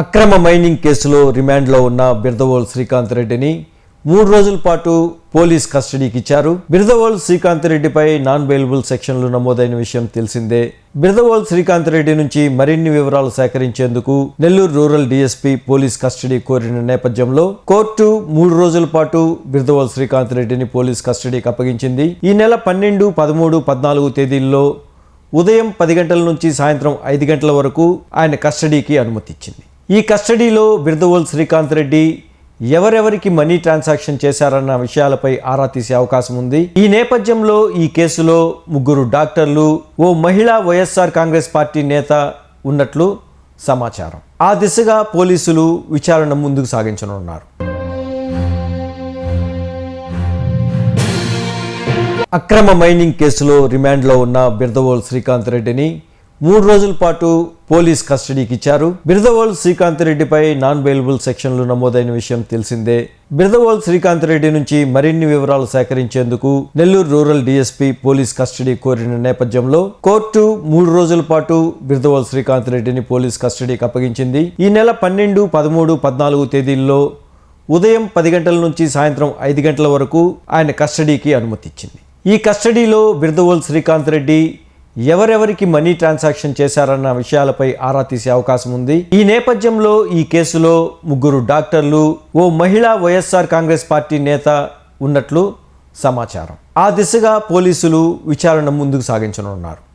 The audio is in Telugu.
అక్రమ మైనింగ్ కేసులో రిమాండ్లో ఉన్న బిర్దవోల్ శ్రీకాంత్ రెడ్డిని మూడు రోజుల పాటు పోలీస్ కస్టడీకి ఇచ్చారు. బిర్దవోల్ శ్రీకాంత్ రెడ్డిపై నాన్ బెయిలబుల్ సెక్షన్లు నమోదైన విషయం తెలిసిందే. బిర్దవోల్ శ్రీకాంత్ రెడ్డి నుంచి మరిన్ని వివరాలు సేకరించేందుకు Nellore rural DSP police custody కోరిన నేపథ్యంలో కోర్టు మూడు రోజుల పాటు బిర్దవోల్ శ్రీకాంత్ రెడ్డిని పోలీస్ కస్టడీకి అప్పగించింది. ఈ నెల పన్నెండు పదమూడు పద్నాలుగు తేదీల్లో ఉదయం పది గంటల నుంచి సాయంత్రం ఐదు గంటల వరకు ఆయన కస్టడీకి అనుమతిచ్చింది. ఈ కస్టడీలో బిర్దవోల్ శ్రీకాంత్ రెడ్డి ఎవరెవరికి మనీ ట్రాన్సాక్షన్ చేశారన్న విషయాలపై ఆరా తీసే అవకాశం ఉంది. ఈ నేపథ్యంలో ఈ కేసులో ముగ్గురు డాక్టర్లు ఓ మహిళా వైఎస్ఆర్ కాంగ్రెస్ పార్టీ నేత ఉన్నట్లు సమాచారం. ఆ దిశగా పోలీసులు విచారణ ముందుకు సాగించనున్నారు. అక్రమ మైనింగ్ కేసులో రిమాండ్లో ఉన్న బిర్దవోల్ శ్రీకాంత్ రెడ్డిని మూడు రోజుల పాటు పోలీస్ కస్టడీకి ఇచ్చారు. బిర్దవోల్ శ్రీకాంత్ రెడ్డిపై నాన్ బెయిలబుల్ సెక్షన్లు నమోదైన విషయం తెలిసిందే. బిర్దవోల్ శ్రీకాంత్ రెడ్డి నుంచి మరిన్ని వివరాలు సేకరించేందుకు Nellore rural DSP police custody కోరిన నేపథ్యంలో కోర్టు మూడు రోజుల పాటు బిర్దవోల్ శ్రీకాంత్ రెడ్డిని పోలీస్ కస్టడీకి అప్పగించింది. ఈ నెల పన్నెండు పదమూడు పద్నాలుగు తేదీల్లో ఉదయం పది గంటల నుంచి సాయంత్రం ఐదు గంటల వరకు ఆయన కస్టడీకి అనుమతిచ్చింది. ఈ కస్టడీలో బిర్దవోల్ శ్రీకాంత్ రెడ్డి ఎవరెవరికి మనీ ట్రాన్సాక్షన్ చేశారన్న విషయాలపై ఆరా తీసే అవకాశం ఉంది. ఈ నేపథ్యంలో ఈ కేసులో ముగ్గురు డాక్టర్లు ఓ మహిళా వైఎస్ఆర్ కాంగ్రెస్ పార్టీ నేత ఉన్నట్లు సమాచారం. ఆ దిశగా పోలీసులు విచారణ ముందుకు సాగించనున్నారు.